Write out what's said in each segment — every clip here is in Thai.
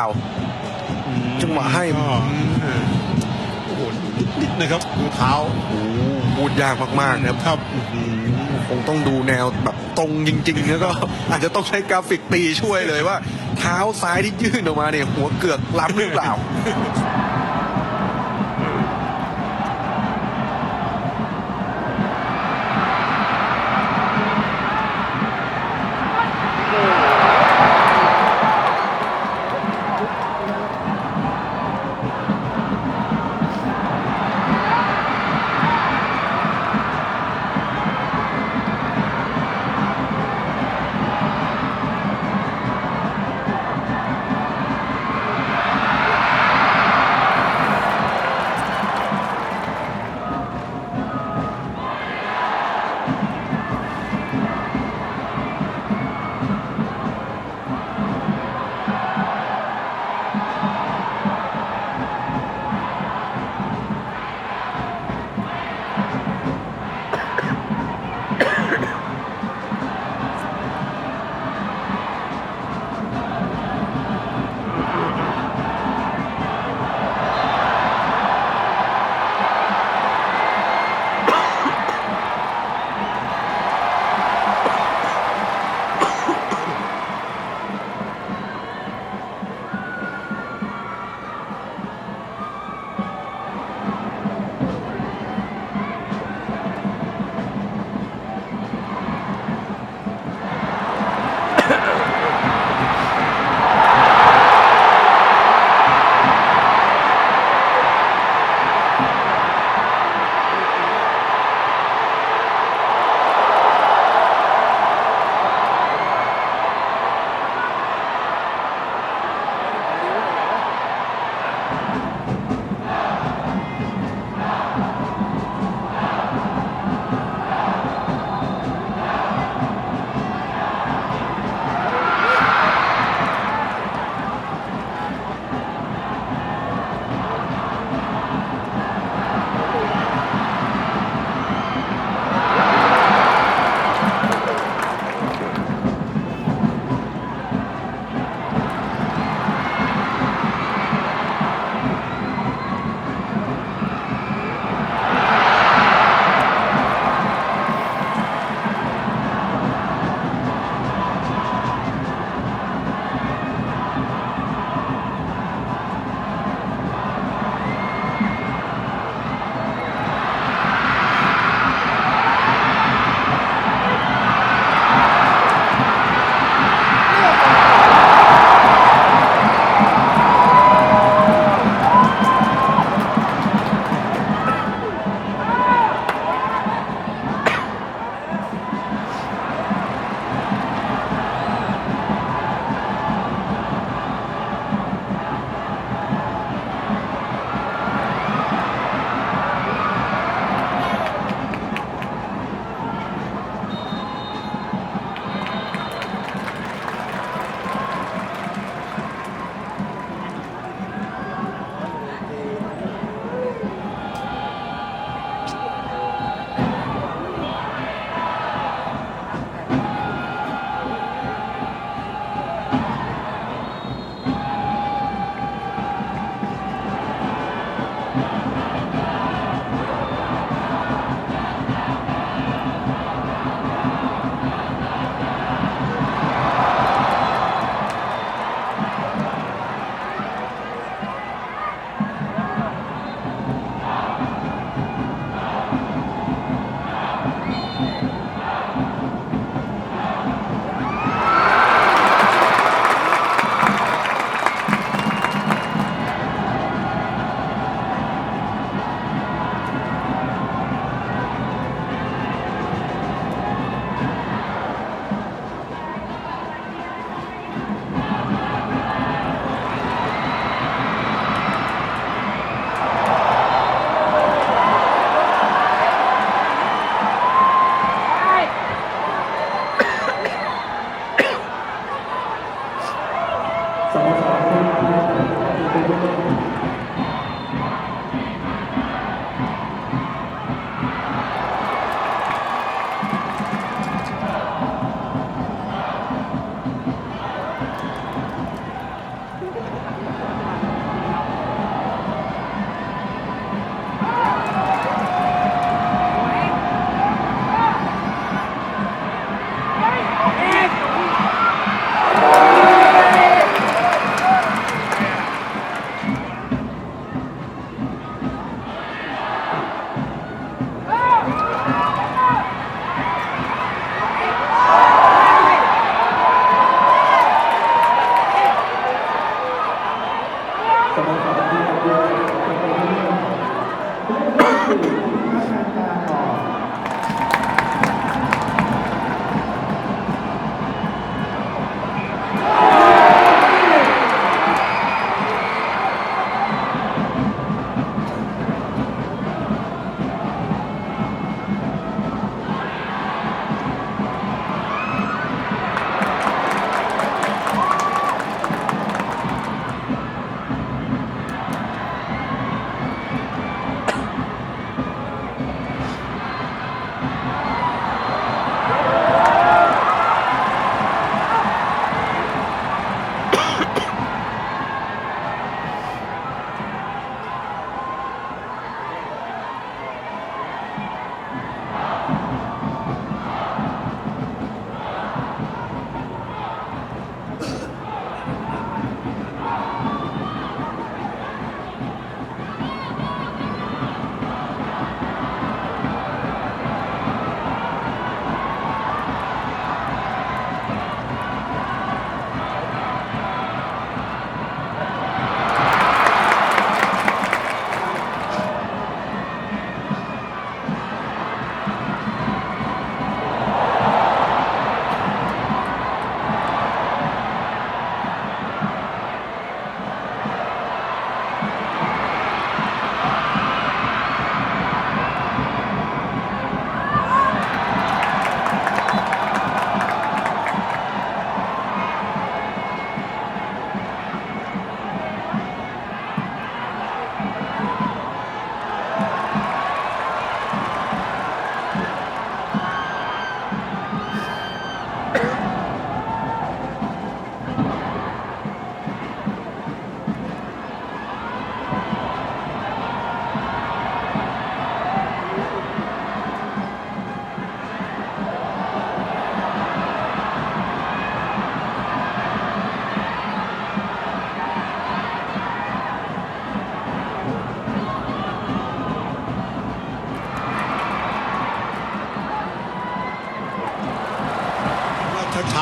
ล่า จังหวะให้ก็โอ้โหนิดๆนะครับดูเท้าโอ้โหพูดยากมากๆนะครับครับคงต้องดูแนวแบบตรงจริงๆแล้วก็อาจจะต้องใช้กราฟิกตีช่วยเลยว่า เท้าซ้ายที่ยื่นออกมาเนี่ย หัวเกือกล้ำหรือเปล่า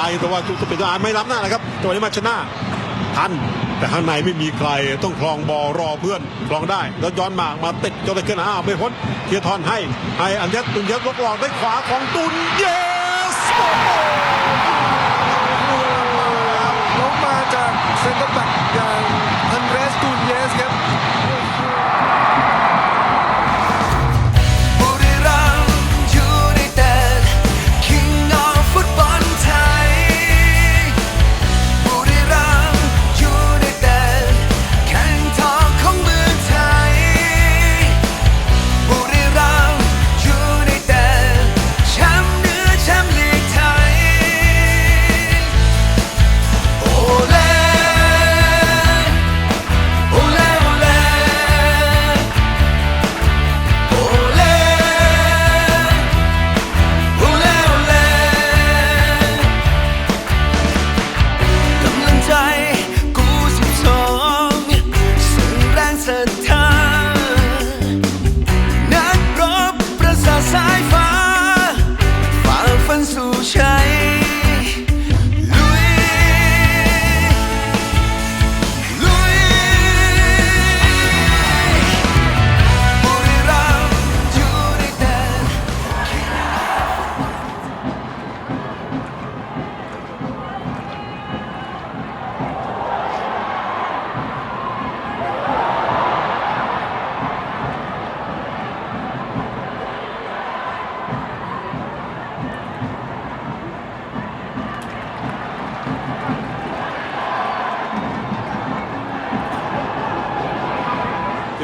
ชายแต่ว่าจะเป็นทหารไม่รับหน้านะครับตัวนี้มาชนะทันแต่ข้างในไม่มีใครต้องคลองบอลรอเพื่อนคลองได้ แล้วย้อนมามาติดจนได้ขึ้นอ้าวไม่พ้นเทียทอนให้ให้อันยัดตุนยัดลกหลอกได้ขวาของตุนเยสล้มมาจากเซนเตอร์แบ็ก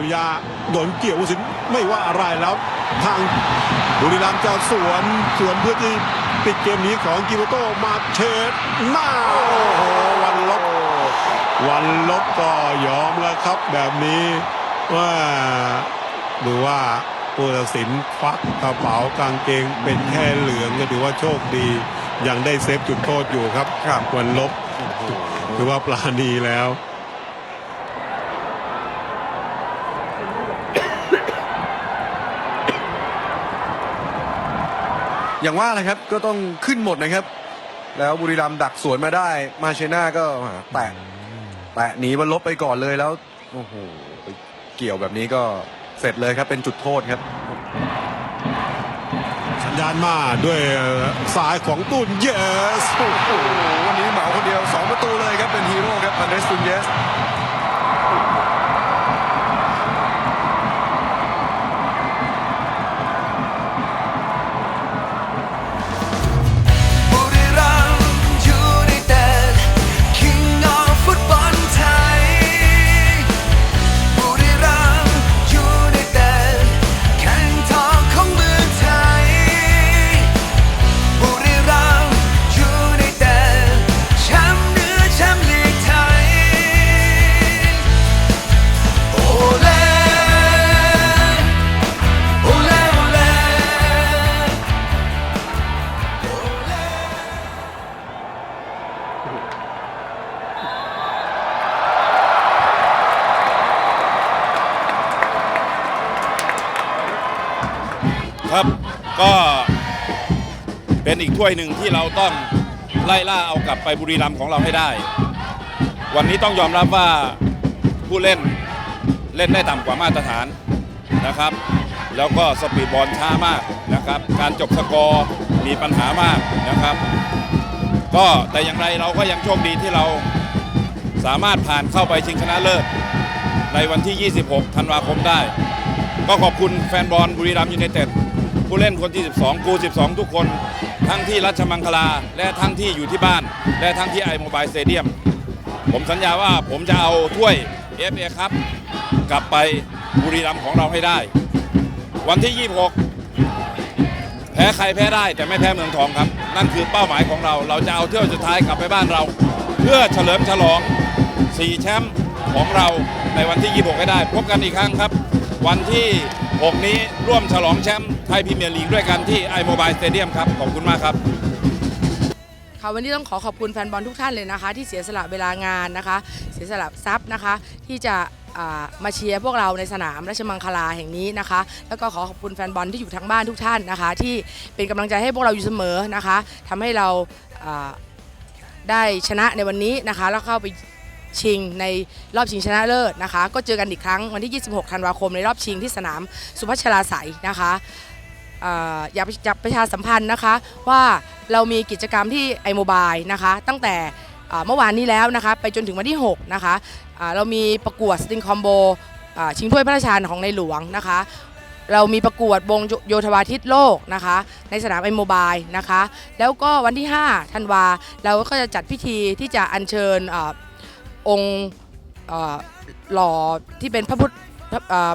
จิยาโดนเกี่ยวสินไม่ว่าอะไรแล้วทางบุรีรัมย์จะสวนสวนเพื่อที่ปิดเกมนี้ของกิโมโตมาเชิดหน้าโอ้โหวันลบวันลบก็ยอมแล้วครับแบบนี้ว่าหรือว่าผู้ตัดสินควักกระเป๋ากางเกงเป็นแค่เหลืองก็ถือว่าโชคดี ยังได้เซฟจุดโทษอยู่ครับครับวันลบถือว่าปลาดีแล้ว อย่างว่าเลยครับก็ต้องขึ้นหมดนะครับ แล้วบุรีรัมย์ดักสวนมาได้ มาเชน่าก็แตะแตะหนีบอลลบไปก่อนเลยแล้วโอ้โหไปเกี่ยวแบบนี้ก็เสร็จเลยครับเป็นจุดโทษครับ สัญญาณมาด้วยสายของตุนเยสโอ้โหวันนี้เหมาคนเดียว 2 ประตูเลยครับเป็นฮีโร่ครับอันเดรสตุนเยส ครับ ก็เป็นอีกถ้วยหนึ่งที่เราต้องไล่ล่าเอากลับไปบุรีรัมย์ของเราให้ได้ วันนี้ต้องยอมรับว่าผู้เล่นเล่นได้ต่ำกว่ามาตรฐานนะครับ แล้วก็สปีดบอลช้ามากนะครับ การจบสกอร์มีปัญหามากนะครับ ก็แต่อย่างไรเราก็ยังโชคดีที่เราสามารถผ่านเข้าไปชิงชนะเลิศในวันที่ 26 ธันวาคมได้ ก็ขอบคุณแฟนบอลบุรีรัมย์ยูไนเต็ด ผู้เล่นคนที่ 12 กู 12 ทุกคน ทั้งที่รัชมังคลา และทั้งที่อยู่ที่บ้าน และทั้งที่ไอโมบายสเตเดียม ผมสัญญาว่าผมจะเอาถ้วย FA ครับ กลับไปบุรีรัมย์ของเราให้ได้ วันที่ 26 แพ้ใครแพ้ได้แต่ไม่แพ้เมืองทองครับ นั่นคือเป้าหมายของเรา เราจะเอาเที่ยวสุดท้ายกลับไปบ้านเรา เพื่อเฉลิมฉลอง 4 แชมป์ของเราในวันที่ 26 ให้ได้ พบกันอีกครั้งครับ วันที่ 6 นี้ร่วมฉลองแชมป์ ทยพรีเมียร์ลีกด้วยกันที่ไอโมบายสเตเดียมครับ ขอบคุณมากครับ ค่ะวันนี้ต้องขอขอบคุณแฟนบอลทุกท่านเลยนะคะ ที่เสียสละเวลางานนะคะ เสียสละทรัพย์นะคะ ที่จะอ่ามาเชียร์พวกเราในสนามราชมังคลาแห่งนี้นะคะ แล้วก็ขอขอบคุณแฟนบอลที่อยู่ทางบ้านทุกท่านนะคะ ที่เป็นกำลังใจให้พวกเราอยู่เสมอนะคะทำให้เราอ่าได้ชนะในวันนี้นะคะ แล้วเข้าไปชิงในรอบชิงชนะเลิศนะคะ ก็เจอกันอีกครั้งวันที่ 26 ธันวาคมในรอบชิงที่สนามสุพัชราไสยนะคะ อยากอยากประชาสัมพันธ์นะคะ ว่าเรามีกิจกรรมที่ไอโมบายนะคะ ตั้งแต่เมื่อวานนี้แล้วนะคะ ไปจนถึงวันที่ 6 นะคะอ่าเรามีประกวดสติงคอมโบชิงถ้วยพระราชทานของในหลวงนะคะ เรามีประกวดวงโยธวาทิตโลกนะคะ ในสนามไอโมบายนะคะ แล้วก็วันที่5ธันวาเราก็จะจัดพิธีที่จะอัญเชิญอองค์หล่อที่เป็นพระพุทธ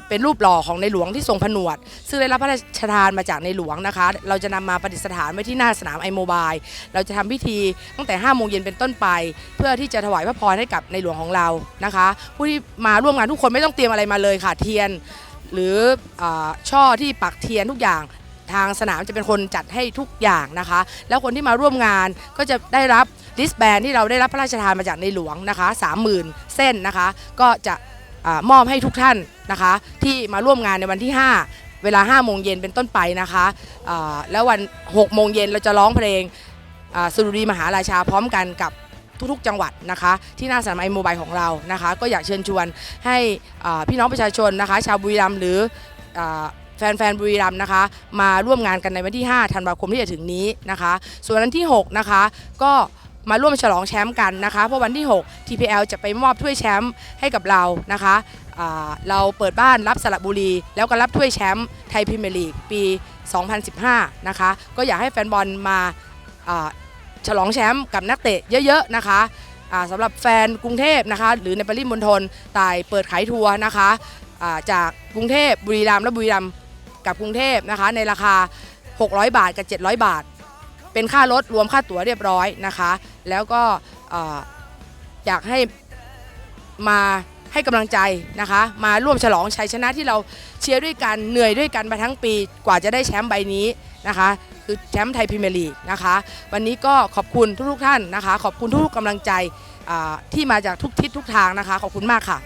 เป็นรูปหล่อของในหลวงที่ทรงผนวด ซึ่งได้รับพระราชทานมาจากในหลวงนะคะ เราจะนำมาประดิษฐานไว้ที่หน้าสนามไอโมบาย เราจะทำพิธีตั้งแต่5โมงเย็นเป็นต้นไป เพื่อที่จะถวายพระพรให้กับในหลวงของเรานะคะ ผู้ที่มาร่วมงานทุกคนไม่ต้องเตรียมอะไรมาเลยค่ะเทียน หรืออช่อที่ปักเทียนทุกอย่างทางสนามจะเป็นคนจัดให้ทุกอย่างนะคะ แล้วคนที่มาร่วมงานก็จะได้รับดิสแบนที่เราได้รับพระราชทานมาจากในหลวงนะคะ30,000 เส้นนะคะ ก็จะ มอบให้ทุกท่านนะคะ ที่มาร่วมงานในวันที่ 5 เวลา5โมงเย็นเป็นต้นไปนะคะแล้ววัน6โมงเย็นเราจะร้องเพลงสุรุรีมหาราชาพร้อมกันกับทุกๆจังหวัดนะคะ ที่หน้าสนามไอโมบายของเรานะคะ ก็อยากเชิญชวนให้พี่น้องประชาชนนะคะ ชาวบุรีรัมย์หรืออแฟนๆบุรีรัมย์นะคะ มาร่วมงานกันในวันที่ 5 ธันวาคมที่จะถึงนี้นะคะ ส่วนวันที่ 6 นะคะก็ มาร่วมฉลองแชมป์กันนะคะเพราะวันที่ 6 TPL จะไปมอบถ้วยแชมป์ให้กับเรานะคะเราเปิดบ้านรับสระบุรี แล้วก็รับถ้วยแชมป์ไทยพรีเมียร์ลีกปี 2015 นะคะ ก็อยากให้แฟนบอลมาฉลองแชมป์กับนักเตะเยอะๆนะคะสำหรับแฟนกรุงเทพนะคะ หรือในปริมณฑลต่ายเปิดขายทัวร์นะคะจากกรุงเทพบุรีรัมย์และบุรีรัมย์กับกรุงเทพนะคะในราคา 600 บาทกับ 700 บาท เป็นค่ารถรวมค่าตั๋วเรียบร้อยนะคะ แล้วก็เอ่อยากให้มาให้กำลังใจนะคะ มาร่วมฉลองชัยชนะที่เราเชียร์ด้วยกันเหนื่อยด้วยกันมาทั้งปีกว่าจะได้แชมป์ใบนี้นะคะ คือแชมป์ไทยพรีเมียร์ลีกนะคะ วันนี้ก็ขอบคุณทุกๆท่านนะคะ ขอบคุณทุกๆกำลังใจที่มาจากทุกทิศทุกทางนะคะ ขอบคุณมากค่ะ